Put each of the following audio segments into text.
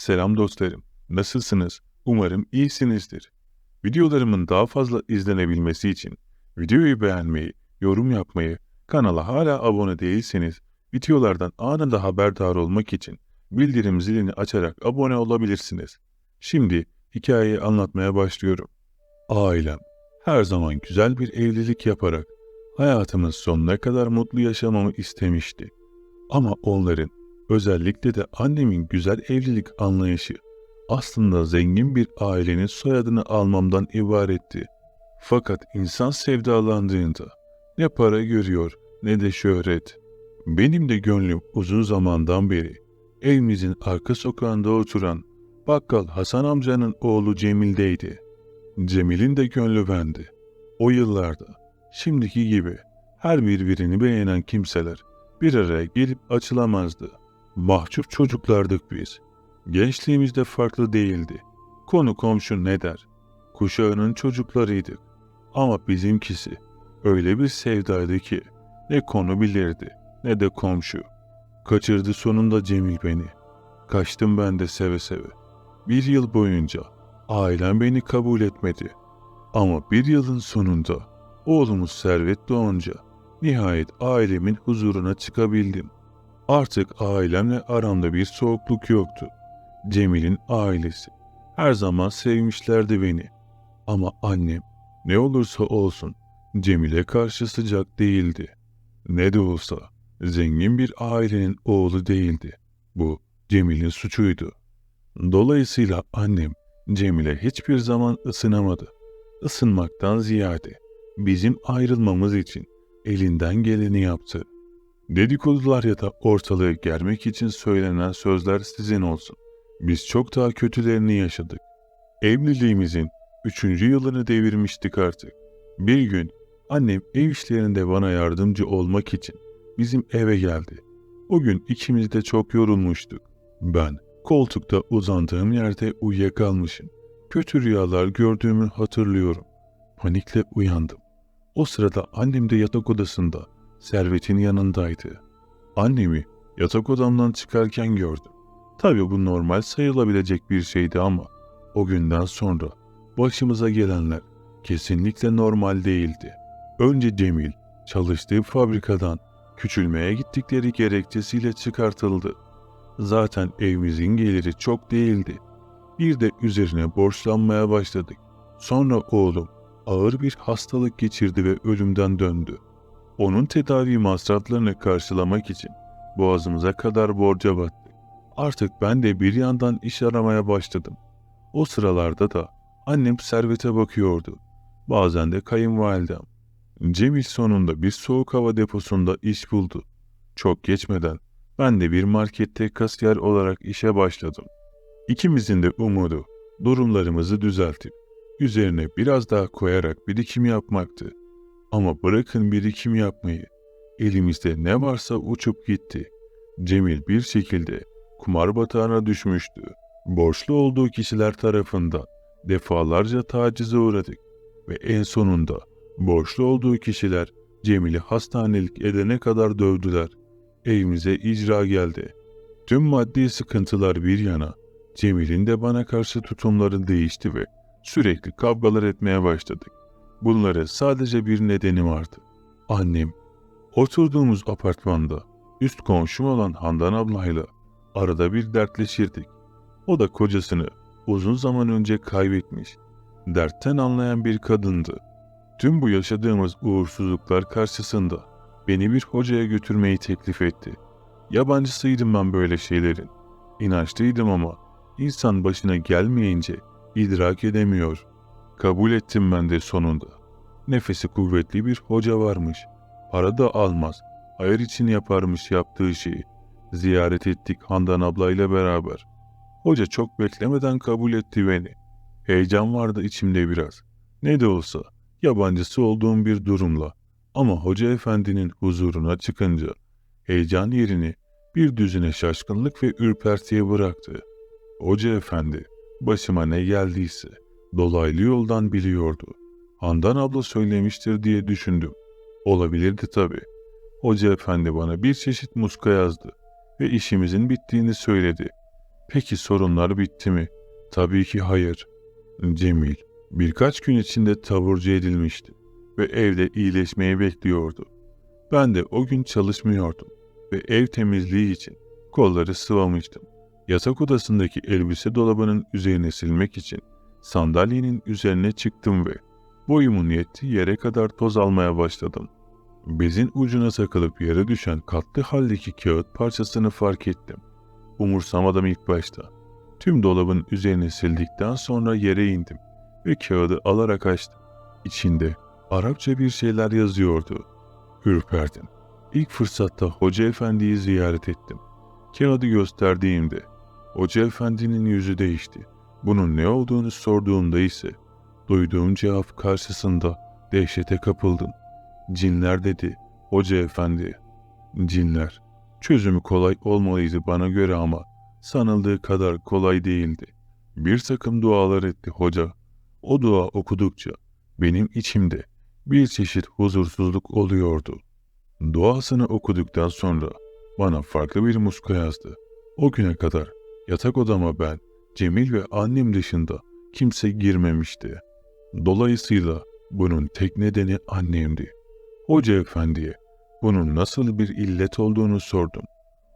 Selam dostlarım. Nasılsınız? Umarım iyisinizdir. Videolarımın daha fazla izlenebilmesi için videoyu beğenmeyi, yorum yapmayı, kanala hala abone değilseniz videolardan anında haberdar olmak için bildirim zilini açarak abone olabilirsiniz. Şimdi hikayeyi anlatmaya başlıyorum. Ailem her zaman güzel bir evlilik yaparak hayatımın sonuna kadar mutlu yaşamamı istemişti. Ama onların özellikle de annemin güzel evlilik anlayışı aslında zengin bir ailenin soyadını almamdan ibaretti. Fakat insan sevdalandığında ne para görüyor ne de şöhret. Benim de gönlüm uzun zamandan beri evimizin arka sokağında oturan bakkal Hasan amcanın oğlu Cemil'deydi. Cemil'in de gönlü bende. O yıllarda şimdiki gibi her birbirini beğenen kimseler bir araya gelip açılamazdı. Mahcup çocuklardık biz. Gençliğimizde farklı değildi. Konu komşu ne der? Kuşağının çocuklarıydık. Ama bizimkisi öyle bir sevdaydı ki ne konu bilirdi ne de komşu. Kaçırdı sonunda Cemil beni. Kaçtım ben de seve seve. Bir yıl boyunca ailem beni kabul etmedi. Ama bir yılın sonunda oğlumuz Servet doğunca nihayet ailemin huzuruna çıkabildim. Artık ailemle aramda bir soğukluk yoktu. Cemil'in ailesi her zaman sevmişlerdi beni. Ama annem ne olursa olsun Cemil'e karşı sıcak değildi. Ne de olsa zengin bir ailenin oğlu değildi. Bu Cemil'in suçuydu. Dolayısıyla annem Cemil'e hiçbir zaman ısınamadı. Isınmaktan ziyade bizim ayrılmamız için elinden geleni yaptı. Dedikodular ya da ortalığı germek için söylenen sözler sizin olsun. Biz çok daha kötülerini yaşadık. Evliliğimizin üçüncü yılını devirmiştik artık. Bir gün annem ev işlerinde bana yardımcı olmak için bizim eve geldi. O gün ikimiz de çok yorulmuştuk. Ben koltukta uzandığım yerde uyuyakalmışım. Kötü rüyalar gördüğümü hatırlıyorum. Panikle uyandım. O sırada annem de yatak odasında Servet'in yanındaydı. Annemi yatak odamdan çıkarken gördüm. Tabii bu normal sayılabilecek bir şeydi ama o günden sonra başımıza gelenler kesinlikle normal değildi. Önce Cemil çalıştığı fabrikadan küçülmeye gittikleri gerekçesiyle çıkartıldı. Zaten evimizin geliri çok değildi. Bir de üzerine borçlanmaya başladık. Sonra oğlum ağır bir hastalık geçirdi ve ölümden döndü. Onun tedavi masraflarını karşılamak için boğazımıza kadar borca battık. Artık ben de bir yandan iş aramaya başladım. O sıralarda da annem servete bakıyordu. Bazen de kayınvalidem. Cemil sonunda bir soğuk hava deposunda iş buldu. Çok geçmeden ben de bir markette kasiyer olarak işe başladım. İkimizin de umudu durumlarımızı düzeltip üzerine biraz daha koyarak birikim yapmaktı. Ama bırakın birikim yapmayı. Elimizde ne varsa uçup gitti. Cemil bir şekilde kumar batağına düşmüştü. Borçlu olduğu kişiler tarafından defalarca tacize uğradık ve en sonunda borçlu olduğu kişiler Cemil'i hastanelik edene kadar dövdüler. Evimize icra geldi. Tüm maddi sıkıntılar bir yana Cemil'in de bana karşı tutumları değişti ve sürekli kavgalar etmeye başladık. Bunlara sadece bir nedeni vardı. Annem, oturduğumuz apartmanda üst komşum olan Handan ablayla arada bir dertleşirdik. O da kocasını uzun zaman önce kaybetmiş, dertten anlayan bir kadındı. Tüm bu yaşadığımız uğursuzluklar karşısında beni bir hocaya götürmeyi teklif etti. Yabancısıydım ben böyle şeylerin. İnançlıydım ama insan başına gelmeyince idrak edemiyor. Kabul ettim ben de sonunda. Nefesi kuvvetli bir hoca varmış. Para da almaz. Hayır için yaparmış yaptığı şeyi. Ziyaret ettik Handan ablayla beraber. Hoca çok beklemeden kabul etti beni. Heyecan vardı içimde biraz. Ne de olsa yabancısı olduğum bir durumla. Ama hoca efendinin huzuruna çıkınca heyecan yerini bir düzine şaşkınlık ve ürpertiye bıraktı. Hoca efendi başıma ne geldiyse dolaylı yoldan biliyordu. Handan abla söylemiştir diye düşündüm. Olabilirdi tabii. Hoca efendi bana bir çeşit muska yazdı ve işimizin bittiğini söyledi. Peki sorunlar bitti mi? Tabii ki hayır. Cemil birkaç gün içinde taburcu edilmişti ve evde iyileşmeyi bekliyordu. Ben de o gün çalışmıyordum ve ev temizliği için kolları sıvamıştım. Yatak odasındaki elbise dolabının üzerine silmek için sandalyenin üzerine çıktım ve boyumun yettiği yere kadar toz almaya başladım. Bezin ucuna takılıp yere düşen katlı haldeki kağıt parçasını fark ettim. Umursamadım ilk başta. Tüm dolabın üzerine sildikten sonra yere indim ve kağıdı alarak açtım. İçinde Arapça bir şeyler yazıyordu. Ürperdim. İlk fırsatta Hoca Efendi'yi ziyaret ettim. Kağıdı gösterdiğimde Hoca Efendi'nin yüzü değişti. Bunun ne olduğunu sorduğumda ise duyduğum cevap karşısında dehşete kapıldım. Cinler dedi Hoca Efendi. Cinler. Çözümü kolay olmalıydı bana göre ama sanıldığı kadar kolay değildi. Bir takım dualar etti hoca. O dua okudukça benim içimde bir çeşit huzursuzluk oluyordu. Duasını okuduktan sonra bana farklı bir muska yazdı. O güne kadar yatak odama ben, Cemil ve annem dışında kimse girmemişti. Dolayısıyla bunun tek nedeni annemdi. Hoca efendiye bunun nasıl bir illet olduğunu sordum.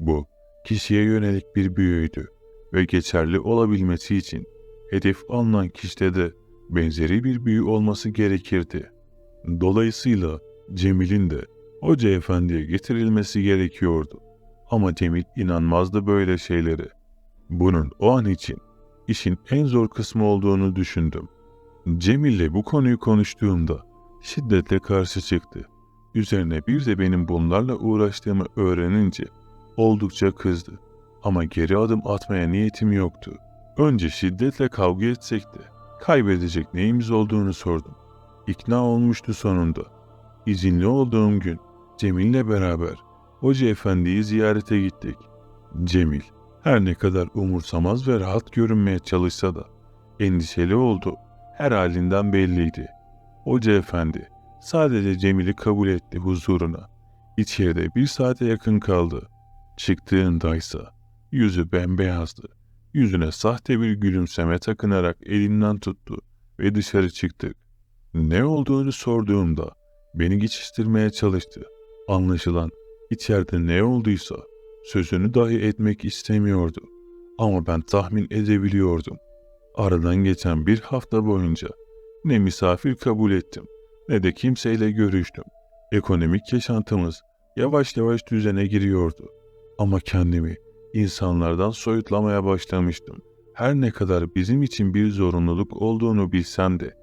Bu kişiye yönelik bir büyüydü ve geçerli olabilmesi için hedef alınan kişide de benzeri bir büyü olması gerekirdi. Dolayısıyla Cemil'in de Hoca Efendi'ye getirilmesi gerekiyordu. Ama Cemil inanmazdı böyle şeylere. Bunun o an için işin en zor kısmı olduğunu düşündüm. Cemil'le bu konuyu konuştuğumda şiddetle karşı çıktı. Üzerine bir de benim bunlarla uğraştığımı öğrenince oldukça kızdı. Ama geri adım atmaya niyetim yoktu. Önce şiddetle kavga etsek de kaybedecek neyimiz olduğunu sordum. İkna olmuştu sonunda. İzinli olduğum gün Cemil'le beraber Hoca Efendi'yi ziyarete gittik. Cemil her ne kadar umursamaz ve rahat görünmeye çalışsa da endişeli oldu. Her halinden belliydi. Hoca Efendi sadece Cemil'i kabul etti huzuruna. İçeride bir saate yakın kaldı. Çıktığındaysa yüzü bembeyazdı. Yüzüne sahte bir gülümseme takınarak elinden tuttu ve dışarı çıktık. Ne olduğunu sorduğumda beni geçiştirmeye çalıştı. Anlaşılan içeride ne olduysa sözünü dahi etmek istemiyordu. Ama ben tahmin edebiliyordum. Aradan geçen bir hafta boyunca ne misafir kabul ettim ne de kimseyle görüştüm. Ekonomik yaşantımız yavaş yavaş düzene giriyordu. Ama kendimi insanlardan soyutlamaya başlamıştım. Her ne kadar bizim için bir zorunluluk olduğunu bilsem de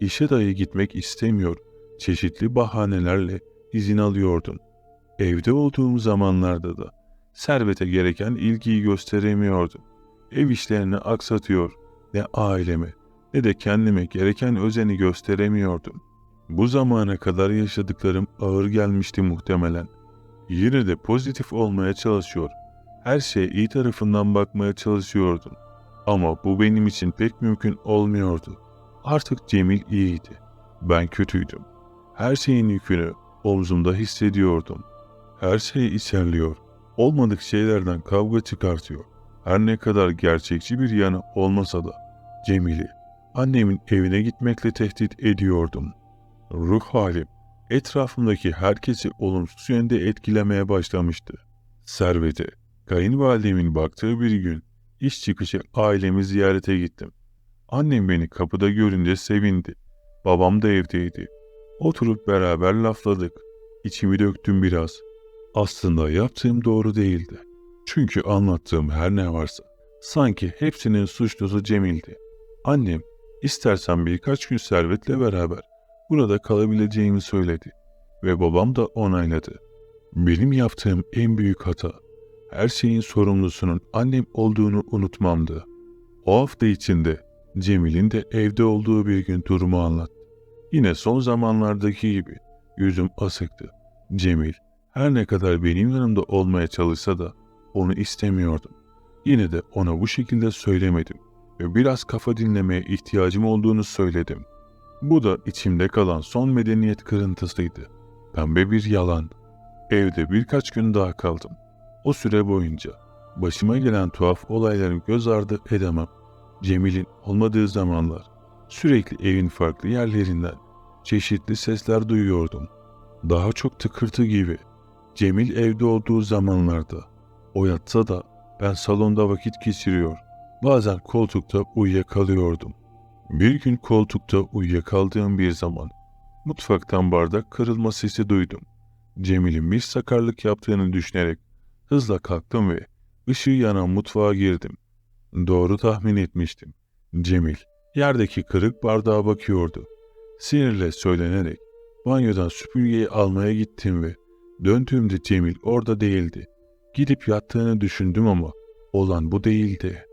işe dahi gitmek istemiyor, çeşitli bahanelerle izin alıyordum. Evde olduğum zamanlarda da servete gereken ilgiyi gösteremiyordum. Ev işlerini aksatıyor, ne aileme ne de kendime gereken özeni gösteremiyordum. Bu zamana kadar yaşadıklarım ağır gelmişti muhtemelen. Yine de pozitif olmaya çalışıyor. Her şeye iyi tarafından bakmaya çalışıyordum. Ama bu benim için pek mümkün olmuyordu. Artık Cemil iyiydi. Ben kötüydüm. Her şeyin yükünü omzumda hissediyordum. Her şeyi içerliyor. Olmadık şeylerden kavga çıkartıyor. Her ne kadar gerçekçi bir yanı olmasa da Cemil'i annemin evine gitmekle tehdit ediyordum. Ruh halim etrafımdaki herkesi olumsuz yönde etkilemeye başlamıştı. Servete, kayınvalidemin baktığı bir gün iş çıkışı ailemi ziyarete gittim. Annem beni kapıda görünce sevindi. Babam da evdeydi. Oturup beraber lafladık. İçimi döktüm biraz. Aslında yaptığım doğru değildi. Çünkü anlattığım her ne varsa sanki hepsinin suçlusu Cemil'di. Annem istersen birkaç gün servetle beraber burada kalabileceğimi söyledi ve babam da onayladı. Benim yaptığım en büyük hata her şeyin sorumlusunun annem olduğunu unutmamdı. O hafta içinde Cemil'in de evde olduğu bir gün durumu anlattı. Yine son zamanlardaki gibi yüzüm asıktı. Cemil her ne kadar benim yanımda olmaya çalışsa da onu istemiyordum. Yine de ona bu şekilde söylemedim ve biraz kafa dinlemeye ihtiyacım olduğunu söyledim. Bu da içimde kalan son medeniyet kırıntısıydı. Pembe bir yalan. Evde birkaç gün daha kaldım. O süre boyunca Başıma gelen tuhaf olayların göz ardı edemem. Cemil'in olmadığı zamanlar sürekli evin farklı yerlerinden çeşitli sesler duyuyordum. Daha çok tıkırtı gibi. Cemil evde olduğu zamanlarda o yatsa da ben salonda vakit geçiriyor. Bazen koltukta uyuyakalıyordum. Bir gün koltukta uyuyakaldığım bir zaman mutfaktan bardak kırılma sesi duydum. Cemil'in bir sakarlık yaptığını düşünerek hızla kalktım ve ışığı yanan mutfağa girdim. Doğru tahmin etmiştim. Cemil yerdeki kırık bardağa bakıyordu. Sinirle söylenerek banyodan süpürgeyi almaya gittim ve döndüğümde Cemil orada değildi. Gidip yattığını düşündüm ama olan bu değildi.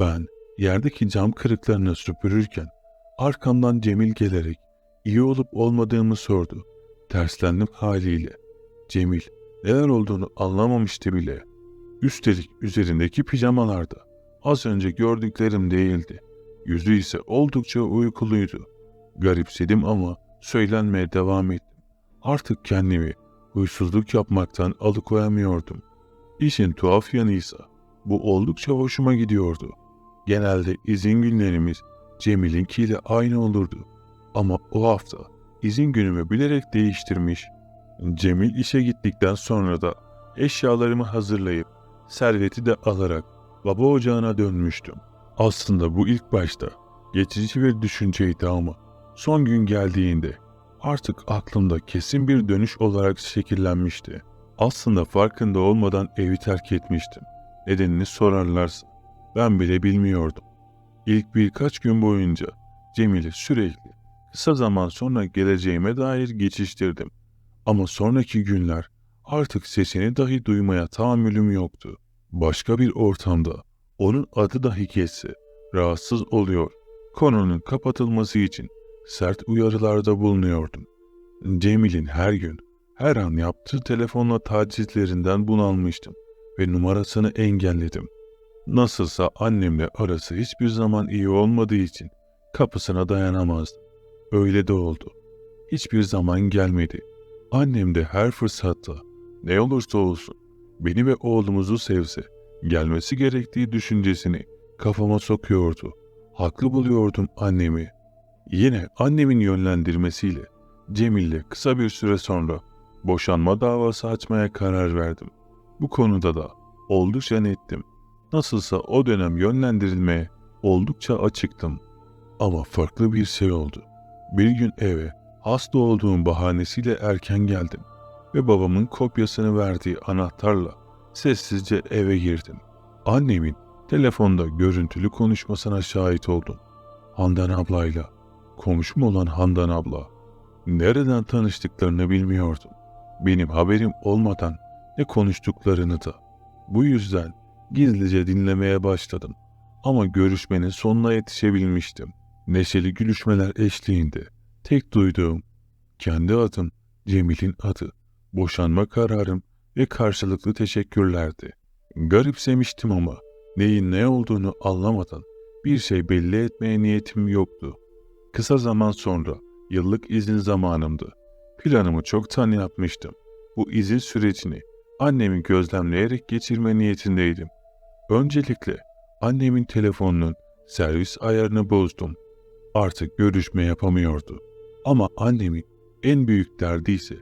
Ben yerdeki cam kırıklarını süpürürken arkamdan Cemil gelerek iyi olup olmadığımı sordu. Terslendim haliyle. Cemil neler olduğunu anlamamıştı bile. Üstelik üzerindeki pijamalarda az önce gördüklerim değildi. Yüzü ise oldukça uykuluydu. Garipsedim ama söylenmeye devam ettim. Artık kendimi huysuzluk yapmaktan alıkoyamıyordum. İşin tuhaf yanıysa bu oldukça hoşuma gidiyordu. Genelde izin günlerimiz Cemil'inkiyle aynı olurdu. Ama o hafta izin günümü bilerek değiştirmiş. Cemil işe gittikten sonra da eşyalarımı hazırlayıp serveti de alarak baba ocağına dönmüştüm. Aslında bu ilk başta geçici bir düşünceydi ama son gün geldiğinde artık aklımda kesin bir dönüş olarak şekillenmişti. Aslında farkında olmadan evi terk etmiştim. Nedenini sorarlarsa ben bile bilmiyordum. İlk birkaç gün boyunca Cemil'i sürekli kısa zaman sonra geleceğime dair geçiştirdim. Ama sonraki günler artık sesini dahi duymaya tahammülüm yoktu. Başka bir ortamda onun adı dahi geçse rahatsız oluyor. Konunun kapatılması için sert uyarılarda bulunuyordum. Cemil'in her gün, her an yaptığı telefonla tacizlerinden bunalmıştım ve numarasını engelledim. Nasılsa annemle arası hiçbir zaman iyi olmadığı için kapısına dayanamazdım. Öyle de oldu. Hiçbir zaman gelmedi. Annem de her fırsatta ne olursa olsun beni ve oğlumuzu sevse gelmesi gerektiği düşüncesini kafama sokuyordu. Haklı buluyordum annemi. Yine annemin yönlendirmesiyle Cemil'le kısa bir süre sonra boşanma davası açmaya karar verdim. Bu konuda da oldukça nettim. Nasılsa o dönem yönlendirilmeye oldukça açıktım. Ama farklı bir şey oldu. Bir gün eve hasta olduğum bahanesiyle erken geldim ve babamın kopyasını verdiği anahtarla sessizce eve girdim. Annemin telefonda görüntülü konuşmasına şahit oldum. Handan ablayla, komşum olan Handan abla. Nereden tanıştıklarını bilmiyordum. Benim haberim olmadan ne konuştuklarını da. Bu yüzden gizlice dinlemeye başladım. Ama görüşmenin sonuna yetişebilmiştim. Neşeli gülüşmeler eşliğinde tek duyduğum kendi adım Cemil'in adı, boşanma kararım ve karşılıklı teşekkürlerdi. Garipsemiştim ama neyin ne olduğunu anlamadan bir şey belli etmeye niyetim yoktu. Kısa zaman sonra yıllık izin zamanımdı. Planımı çoktan yapmıştım. Bu izin sürecini annemi gözlemleyerek geçirme niyetindeydim. Öncelikle annemin telefonunun servis ayarını bozdum. Artık görüşme yapamıyordu. Ama annemin en büyük derdi ise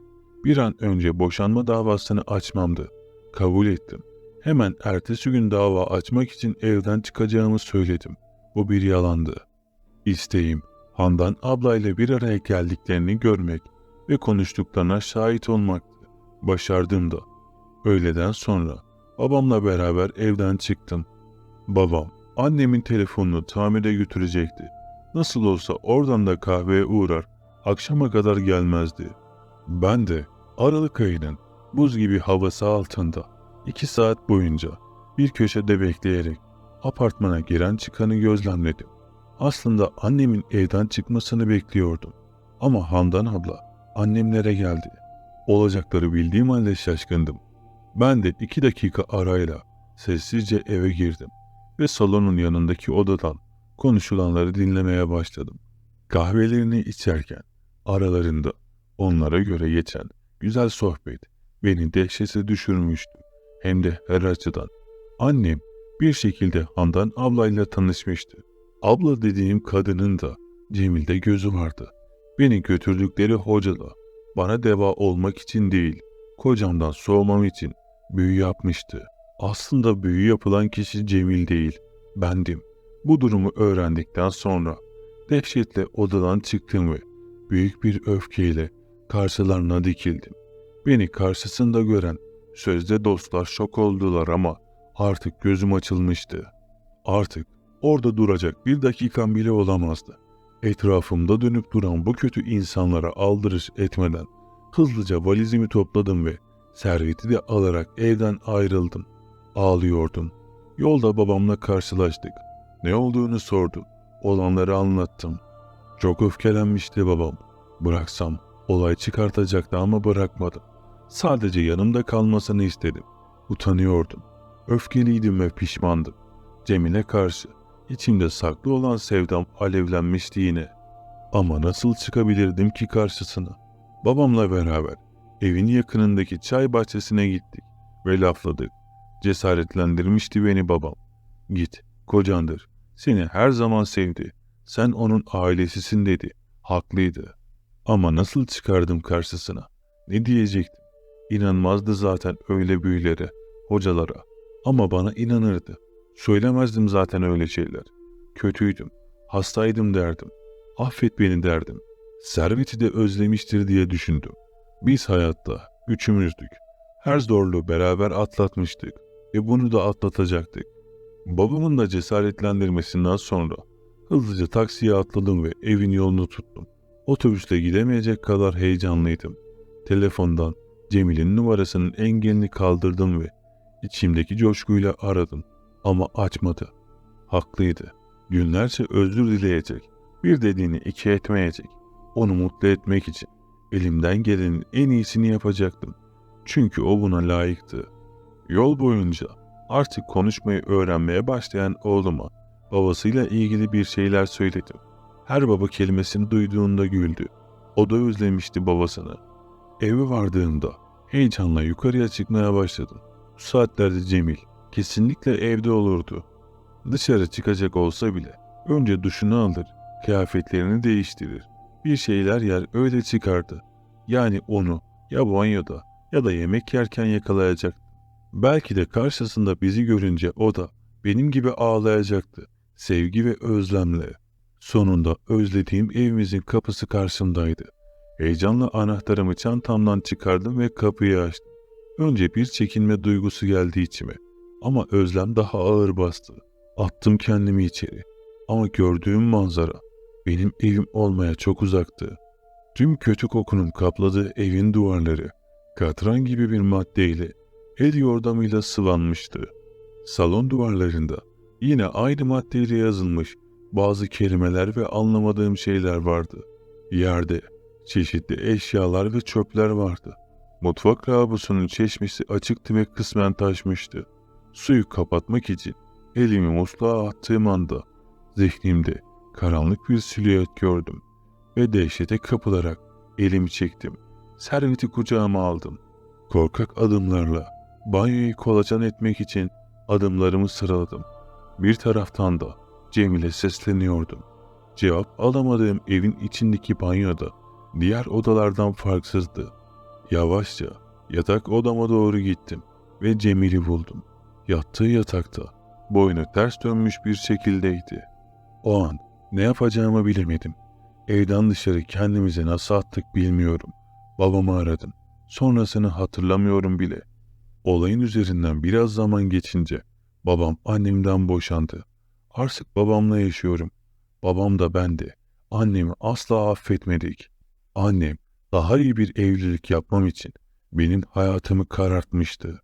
bir an önce boşanma davasını açmamdı. Kabul ettim. Hemen ertesi gün dava açmak için evden çıkacağımı söyledim. Bu bir yalandı. İsteğim Handan ablayla bir araya geldiklerini görmek ve konuştuklarına şahit olmaktı. Başardım da. Öğleden sonra babamla beraber evden çıktım. Babam annemin telefonunu tamire götürecekti. Nasıl olsa oradan da kahveye uğrar, akşama kadar gelmezdi. Ben de Aralık ayının buz gibi havası altında iki saat boyunca bir köşede bekleyerek apartmana giren çıkanı gözlemledim. Aslında annemin evden çıkmasını bekliyordum. Ama Handan abla annemlere geldi. Olacakları bildiğim halde şaşkındım. Ben de iki dakika arayla sessizce eve girdim ve salonun yanındaki odadan konuşulanları dinlemeye başladım. Kahvelerini içerken aralarında onlara göre geçen güzel sohbet beni dehşete düşürmüştü. Hem de her açıdan. Annem bir şekilde Handan ablayla tanışmıştı. Abla dediğim kadının da Cemil'de gözü vardı. Beni götürdükleri hoca da bana deva olmak için değil, kocamdan soğumam için büyü yapmıştı. Aslında büyü yapılan kişi Cemil değil, bendim. Bu durumu öğrendikten sonra dehşetle odadan çıktım ve büyük bir öfkeyle karşılarına dikildim. Beni karşısında gören sözde dostlar şok oldular ama artık gözüm açılmıştı. Artık orada duracak bir dakikam bile olamazdı. Etrafımda dönüp duran bu kötü insanlara aldırış etmeden hızlıca valizimi topladım ve serveti de alarak evden ayrıldım. Ağlıyordum. Yolda babamla karşılaştık. Ne olduğunu sordu. Olanları anlattım. Çok öfkelenmişti babam. Bıraksam olay çıkartacaktı ama bırakmadım. Sadece yanımda kalmasını istedim. Utanıyordum. Öfkeliydim ve pişmandım. Cemile karşı içimde saklı olan sevdam alevlenmişti yine. Ama nasıl çıkabilirdim ki karşısına? Babamla beraber evin yakınındaki çay bahçesine gittik ve lafladık. Cesaretlendirmişti beni babam. Git, kocandır. Seni her zaman sevdi. Sen onun ailesisin dedi. Haklıydı. Ama nasıl çıkardım karşısına? Ne diyecektim? İnanmazdı zaten öyle büyülere, hocalara. Ama bana inanırdı. Söylemezdim zaten öyle şeyler. Kötüydüm, hastaydım derdim. Affet beni derdim. Serveti de özlemiştir diye düşündüm. Biz hayatta üçümüzdük. Her zorluğu beraber atlatmıştık ve bunu da atlatacaktık. Babamın da cesaretlendirmesinden sonra hızlıca taksiye atladım ve evin yolunu tuttum. Otobüsle gidemeyecek kadar heyecanlıydım. Telefondan Cemil'in numarasının engelini kaldırdım ve içimdeki coşkuyla aradım ama açmadı. Haklıydı. Günlerce özür dileyecek, bir dediğini iki etmeyecek. Onu mutlu etmek için elimden gelenin en iyisini yapacaktım. Çünkü o buna layıktı. Yol boyunca artık konuşmayı öğrenmeye başlayan oğluma babasıyla ilgili bir şeyler söyledim. Her baba kelimesini duyduğunda güldü. O da özlemişti babasını. Eve vardığımda heyecanla yukarıya çıkmaya başladım. Bu saatlerde Cemil kesinlikle evde olurdu. Dışarı çıkacak olsa bile önce duşunu alır, kıyafetlerini değiştirir. Bir şeyler yer öyle çıkardı. Yani onu ya banyoda ya da yemek yerken yakalayacak. Belki de karşısında bizi görünce o da benim gibi ağlayacaktı. Sevgi ve özlemle. Sonunda özlediğim evimizin kapısı karşımdaydı. Heyecanla anahtarımı çantamdan çıkardım ve kapıyı açtım. Önce bir çekinme duygusu geldi içime. Ama özlem daha ağır bastı. Attım kendimi içeri. Ama gördüğüm manzara benim evim olmaya çok uzaktı. Tüm kötü kokunun kapladığı evin duvarları katran gibi bir maddeyle el yordamıyla sıvanmıştı. Salon duvarlarında yine aynı maddeyle yazılmış bazı kelimeler ve anlamadığım şeyler vardı. Yerde çeşitli eşyalar ve çöpler vardı. Mutfak lavabosunun çeşmesi açıktı ve kısmen taşmıştı. Suyu kapatmak için elimi musluğa attığım anda zihnimde karanlık bir silüet gördüm ve dehşete kapılarak elimi çektim. Serveti kucağıma aldım. Korkak adımlarla banyoyu kolaçan etmek için adımlarımı sıraladım. Bir taraftan da Cemil'e sesleniyordum. Cevap alamadığım evin içindeki banyoda diğer odalardan farksızdı. Yavaşça yatak odama doğru gittim ve Cemil'i buldum. Yattığı yatakta boynu ters dönmüş bir şekildeydi. O an ne yapacağımı bilemedim. Evden dışarı kendimize nasıl attık bilmiyorum. Babamı aradım. Sonrasını hatırlamıyorum bile. Olayın üzerinden biraz zaman geçince babam annemden boşandı. Artık babamla yaşıyorum. Babam da ben de. Annemi asla affetmedik. Annem daha iyi bir evlilik yapmam için benim hayatımı karartmıştı.